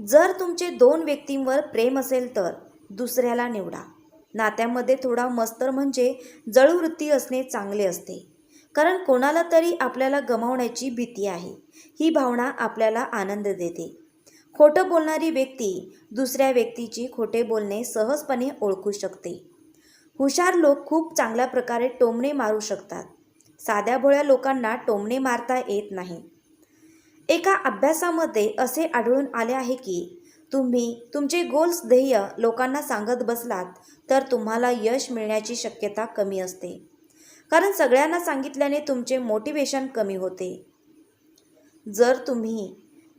जर तुमचे दोन व्यक्तींवर प्रेम असेल तर दुसऱ्याला निवडा. नात्यामध्ये थोडा मस्तर म्हणजे जळूवृत्ती असणे चांगले असते. कारण कोणाला तरी आपल्याला गमावण्याची भीती आहे. ही भावना आपल्याला आनंद देते. खोटं बोलणारी व्यक्ती दुसऱ्या व्यक्तीची खोटे बोलणे सहजपणे ओळखू शकते. हुशार लोक खूप चांगल्या प्रकारे टोमणे मारू शकतात. साध्या भोळ्या लोकांना टोमणे मारता येत नाही. एका अभ्यासामध्ये असे आढळून आले आहे की तुम्ही तुमचे गोल्स ध्येय लोकांना सांगत बसलात तर तुम्हाला यश मिळण्याची शक्यता कमी असते. कारण सगळ्यांना सांगितल्याने तुमचे मोटिवेशन कमी होते. जर तुम्ही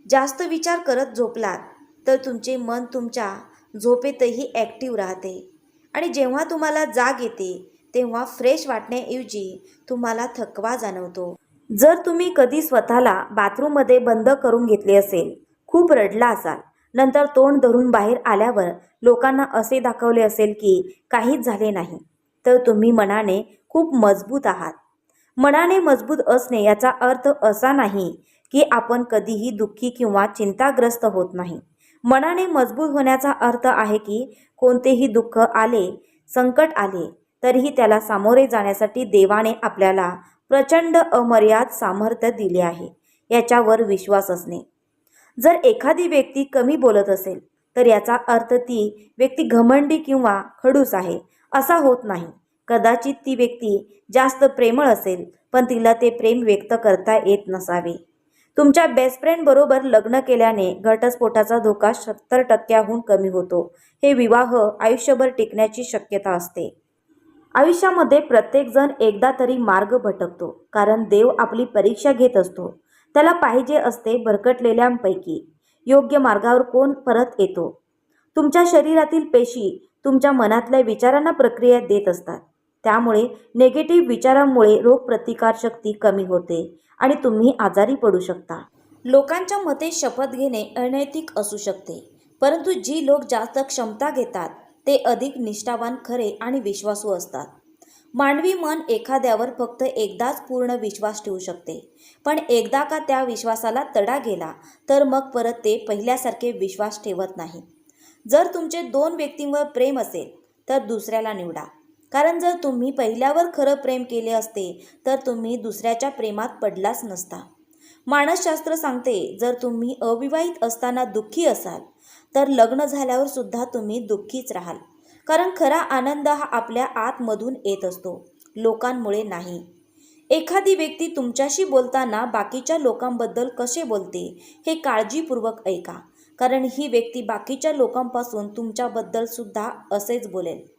जास्त विचार करत झोपलात तर तुमचे मन तुमच्या झोपेतही ॲक्टिव्ह राहते. आणि जेव्हा तुम्हाला जाग येते तेव्हा फ्रेश वाटण्याऐवजी तुम्हाला थकवा जाणवतो. जर तुम्ही कधी स्वतःला बाथरूममध्ये बंद करून घेतले असेल खूप रडला असाल नंतर तोंड धरून बाहेर आल्यावर लोकांना असे दाखवले असेल की काहीच झाले नाही तर तुम्ही मनाने खूप मजबूत आहात. मनाने मजबूत असणे याचा अर्थ असा नाही की आपण कधीही दुःखी किंवा चिंताग्रस्त होत नाही. मनाने मजबूत होण्याचा अर्थ आहे की कोणतेही दुःख आले संकट आले तरीही त्याला सामोरे जाण्यासाठी देवाने आपल्याला प्रचंड अमर्याद सामर्थ्य दिले आहे. याच्यावर विश्वास असणे जर एखादी व्यक्ती कमी बोलत असेल तर याचा अर्थ ती व्यक्ती घमंडी किंवा खडूस आहे असा होत नाही. कदाचित ती व्यक्ती जास्त प्रेमळ असेल पण तिला ते प्रेम व्यक्त करता येत नसावे. तुमच्या बेस्ट फ्रेंडबरोबर लग्न केल्याने घटस्फोटाचा धोका सत्तर टक्क्याहून कमी होतो. हे विवाह आयुष्यभर टिकण्याची शक्यता असते. आयुष्यामध्ये प्रत्येकजण एकदा तरी मार्ग भटकतो कारण देव आपली परीक्षा घेत असतो. त्याला पाहिजे असते भरकटलेल्यांपैकी. योग्य मार्गावर कोण परत येतो? तुमच्या शरीरातील पेशी तुमच्या मनातल्या विचारांना प्रक्रिया देत असतात. त्यामुळे नेगेटिव्ह विचारांमुळे रोगप्रतिकारशक्ती कमी होते आणि तुम्ही आजारी पडू शकता. लोकांच्या मते शपथ घेणे अनैतिक असू शकते परंतु जी लोक जास्त क्षमता घेतात ते अधिक निष्ठावान खरे आणि विश्वासू असतात. मानवी मन एखाद्यावर फक्त एकदाच पूर्ण विश्वास ठेवू शकते. पण एकदा का त्या विश्वासाला तडा गेला तर मग परत ते पहिल्यासारखे विश्वास ठेवत नाही. जर तुमचे दोन व्यक्तींवर प्रेम असेल तर दुसऱ्याला निवडा. कारण जर तुम्ही पहिल्यावर खरं प्रेम केले असते तर तुम्ही दुसऱ्याच्या प्रेमात पडलाच नसता. मानसशास्त्र सांगते जर तुम्ही अविवाहित असताना दुःखी असाल तर लग्न झाल्यावर सुद्धा तुम्ही दुःखीच राहाल. कारण खरा आनंद हा आपल्या आतमधून येत असतो लोकांमुळे नाही. एखादी व्यक्ती तुमच्याशी बोलताना बाकीच्या लोकांबद्दल कसे बोलते हे काळजीपूर्वक ऐका. कारण ही व्यक्ती बाकीच्या लोकांपासून तुमच्याबद्दल सुद्धा असेच बोलेल.